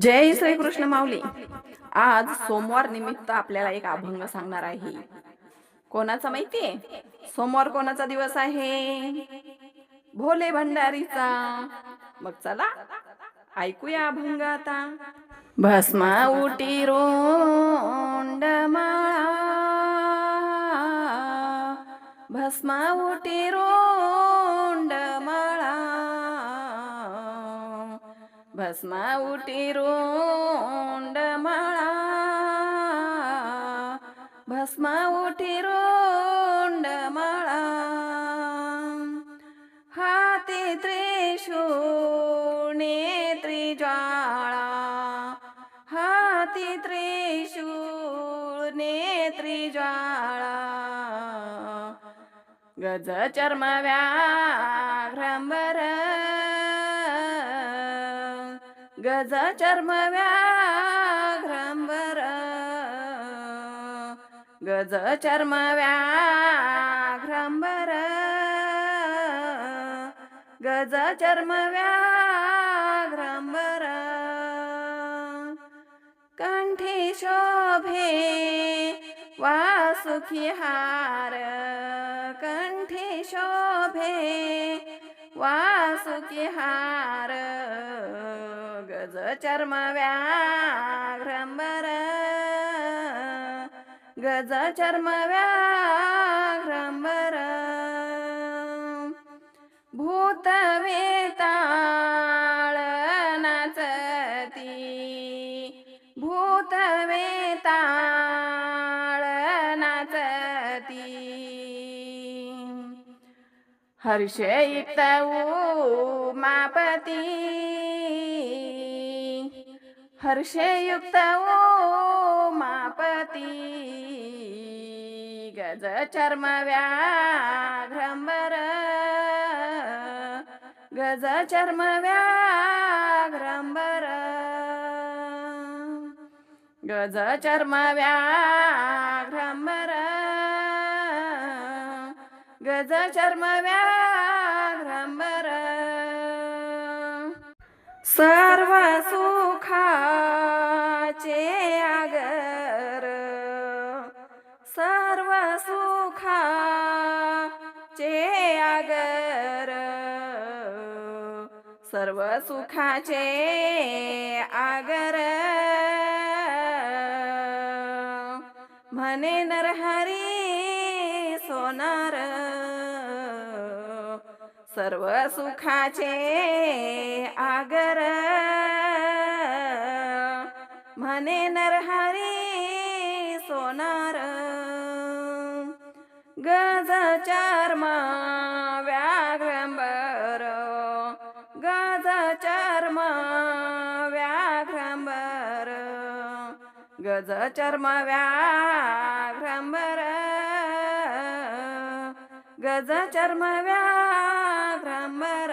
जय श्रीकृष्ण माऊली. आज सोमवार निमित्त आपल्याला एक अभंग सांगणार आहे. कोणाचा माहितीये? सोमवार कोणाचा दिवस आहे? भोले भंडारीचा. मग चला ऐकूया अभंग आता. भस्मा उटी रोंड माळा भस्मा उटी रो भस्मा उटी रोंड माळा भस्मा उठी रोंड माळा हाती त्रिशूळ नेत्री ज्वाळा हाती त्रिशूळ नेत्री ज्वाळा गज चर्म व्याघ्रंबर गज चर्म व्याघ्रंबर गज चर्म व्याघ्रंबर गज चर्म व्याघ्रंबर कंठी शोभे वासुखी हार. कंठी शोभे वासुखी हार. गज चर्म व्याघ्रंबर गज चर्म व्याघ्रंबर भूत वेताळ नाचती. भूत वेताळ नाचती. हर्षयुक्त उमापती हर्षयुक्त उमापती गज चर्म व्याघ्रंबर गज चर्म व्याघ्रंबर गज चर्म व्याघ्रंबर गज चर्म व्याघ्रंबर। सर्व सुखा सुखा चे आगर सर्व सुखाचे आगर म्हणे नरहरी सोनार सर्व सुखाचे आगर म्हणे नरहरी सोनार गज चर्मा व्याघ्रंबर गज चर्मा व्याघ्रंबर गज चर्म व्याघ्रंबर गज चर्म व्याघ्रंबर